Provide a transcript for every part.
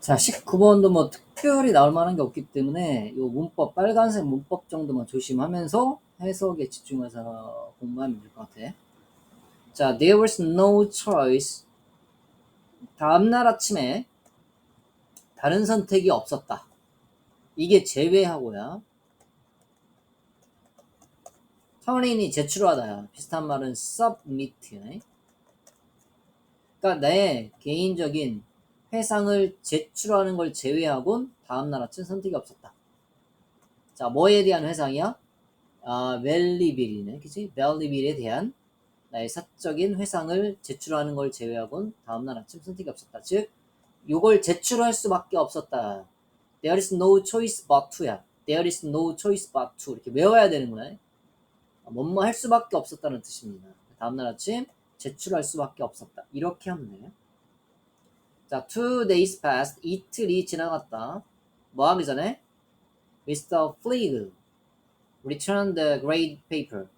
자, 19번도 뭐 특별히 나올 만한 게 없기 때문에 요 문법, 빨간색 문법 정도만 조심하면서 해석에 집중해서 공부하면 될 것 같아. 자, there was no choice. 다음날 아침에 다른 선택이 없었다. 이게 제외하고야. 터닝이 제출하다야. 비슷한 말은 submit. 그러니까 내 개인적인 회상을 제출하는 걸 제외하곤 다음날 아침 선택이 없었다. 자, 뭐에 대한 회상이야? 아, 벨리빌이네. 그치? 벨리빌에 대한 나의 사적인 회상을 제출하는 걸 제외하곤 다음 날 아침 선택이 없었다. 즉, 요걸 제출할 수밖에 없었다. There is no choice but to야. There is no choice but to. 이렇게 외워야 되는 거야. 뭐뭐 할 수밖에 없었다는 뜻입니다. 다음 날 아침 제출할 수밖에 없었다. 이렇게 하면 돼요. 자, two days passed. 이틀이 지나갔다. 뭐 하기 전에? Mr. Fleeg returned the grade paper.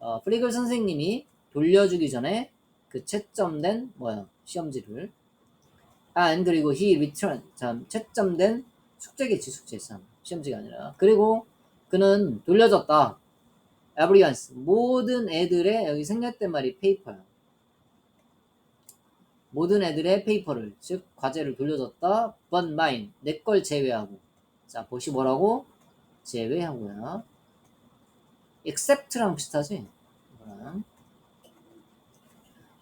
어, 플리글 선생님이 돌려주기 전에 그 채점된 뭐야 시험지를 and 그리고 he returned 참 채점된 숙제겠지 숙제 참 시험지가 아니라 그리고 그는 돌려줬다 everyone's 모든 애들의 여기 생략된 말이 페이퍼야 모든 애들의 페이퍼를 즉 과제를 돌려줬다. But mine 내 걸 제외하고. 자 보시 뭐라고? 제외하고요. Except랑 비슷하지? 이거랑.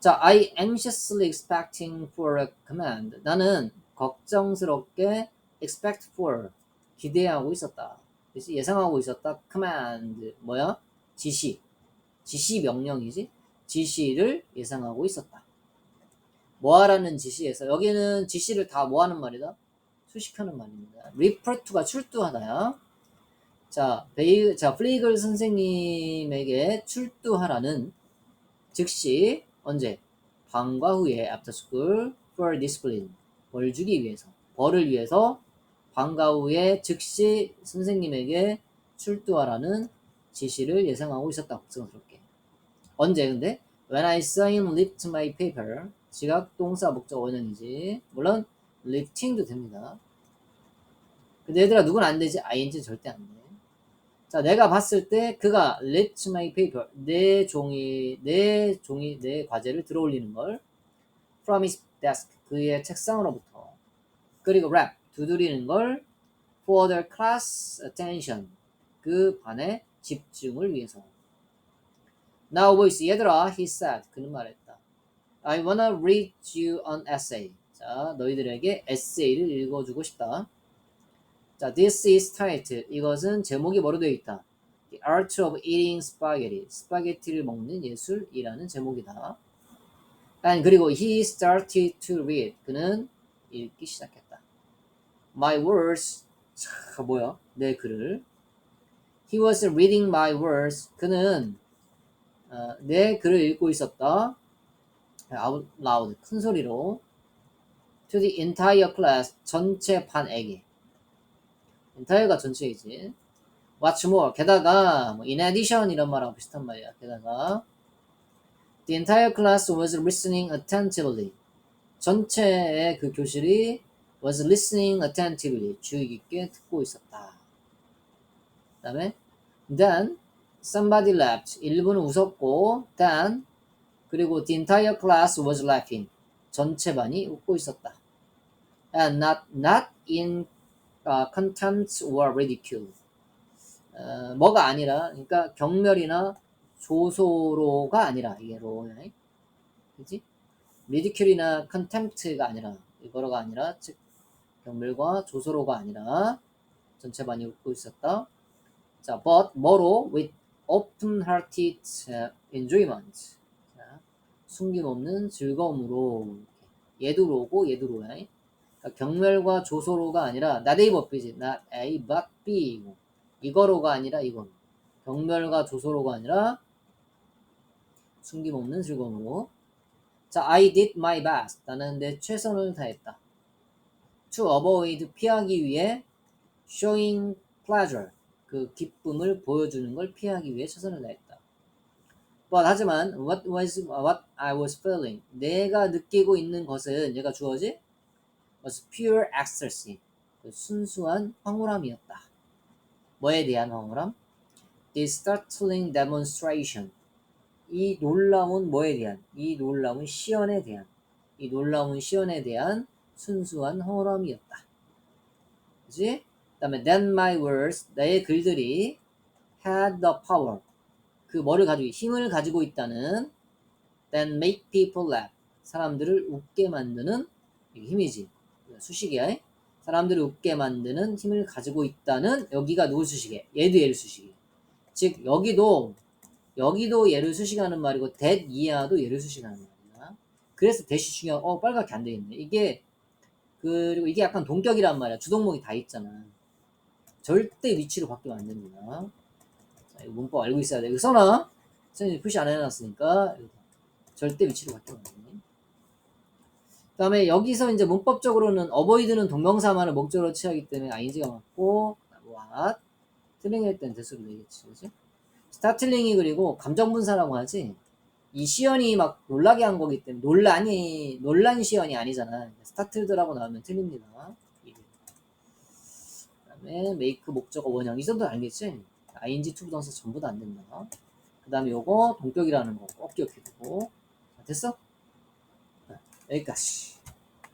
자 I anxiously expecting for a command. 나는 걱정스럽게 expect for 기대하고 있었다. 예상하고 있었다. command 뭐야? 지시. 지시 명령이지? 지시를 예상하고 있었다 뭐하라는 지시에서 여기는 지시를 다 뭐하는 말이다? 수식하는 말입니다. refer to가 출두하다야. 자, 베이, 자, 플리글 선생님에게 출두하라는 즉시 언제? 방과 후에 after school for discipline 벌 주기 위해서 벌을 위해서 방과 후에 즉시 선생님에게 출두하라는 지시를 예상하고 있었다. 걱정스럽게. 언제 근데? When I saw him lift my paper 지각 동사 목적 원형이지. 물론 lifting도 됩니다. 근데 얘들아 누군 안 되지? ing 절대 안 돼. 자, 내가 봤을 때 그가 lift my paper 내 종이 내 종이 내 과제를 들어올리는 걸 from his desk 그의 책상으로부터 그리고 wrap 두드리는 걸 for the class attention 그 반의 집중을 위해서. Now boys 얘들아 he said 그는 말했다. I wanna read you an essay. 자, 너희들에게 에세이를 읽어주고 싶다. 자, this is titled. 이것은 제목이 뭐로 되어 있다? The Art of Eating Spaghetti. 스파게티를 먹는 예술이라는 제목이다. And 그리고 he started to read. 그는 읽기 시작했다. My words. 자, 뭐야? 내 글을. He was reading my words. 그는 어, 내 글을 읽고 있었다. Out loud 큰 소리로 to the entire class 전체 반에게 entire가 전체이지 what's more 게다가 뭐 in addition 이런 말하고 비슷한 말이야 게다가 the entire class was listening attentively 전체의 그 교실이 was listening attentively 주의 깊게 듣고 있었다 그 다음에 then somebody laughed 일부는 웃었고 then 그리고 the entire class was laughing. 전체 반이 웃고 있었다. And not not in uh, contempt or ridicule. 어, 뭐가 아니라, 그러니까 경멸이나 조소로가 아니라 이게 로야, 그지? ridicule이나 contempt가 아니라 이거로가 아니라 즉 경멸과 조소로가 아니라 전체 반이 웃고 있었다. 자, but 뭐로 with open-hearted enjoyment. 숨김없는 즐거움으로 얘도 로고 얘도 로야. 그러니까 경멸과 조소로가 아니라 but B 이거로가 아니라 이거 경멸과 조소로가 아니라 숨김없는 즐거움으로. 자 I did my best. 나는 내 최선을 다했다. To avoid 피하기 위해 showing pleasure. 그 기쁨을 보여주는 걸 피하기 위해 최선을 다했다 But 하지만 what was what I was feeling 내가 느끼고 있는 것은 얘가 주어지 was pure ecstasy. 그 순수한 황홀함이었다. 뭐에 대한 황홀함? This startling demonstration. 이 놀라운 뭐에 대한? 이 놀라운 시연에 대한. 이 놀라운 시연에 대한 순수한 황홀함이었다. 그지? 그 다음에 then my words, 나의 글들이 had the power. 그 뭐를 가지고, 힘을 가지고 있다는 then make people laugh. 사람들을 웃게 만드는 힘이지. 수식이야. 사람들을 웃게 만드는 힘을 가지고 있다는 여기가 누구 수식이야? 얘도 얘를 수식이야. 즉 여기도 여기도 얘를 수식하는 말이고 that 이하도 얘를 수식하는 말이야. 그래서 대시 중요한 어 빨갛게 안 돼 있네. 이게 그리고 이게 약간 동격이란 말이야. 주동목이 다 있잖아. 절대 위치로 바뀌면 안 됩니다. 문법 알고 있어야 돼. 이거 써놔. 선생님 표시 안 해놨으니까 절대 위치로 돼. 그 다음에 여기서 이제 문법적으로는 어버이드는 동명사만을 목적으로 취하기 때문에 ing가 맞고 what? 틀링일 땐 대수로 되겠지 그지? 스타틀링이 그리고 감정분사라고 하지. 이 시연이 막 놀라게 한 거기 때문에 논란이 논란 시연이 아니잖아. 스타틀드라고 나오면 틀립니다. 그 다음에 make 목적어 원형. 이 정도 알겠지 ing to 부동사 전부 다 안 된다. 그 다음에 요거 동격이라는 거 꼭 기억해 두고. 됐어? 여기까지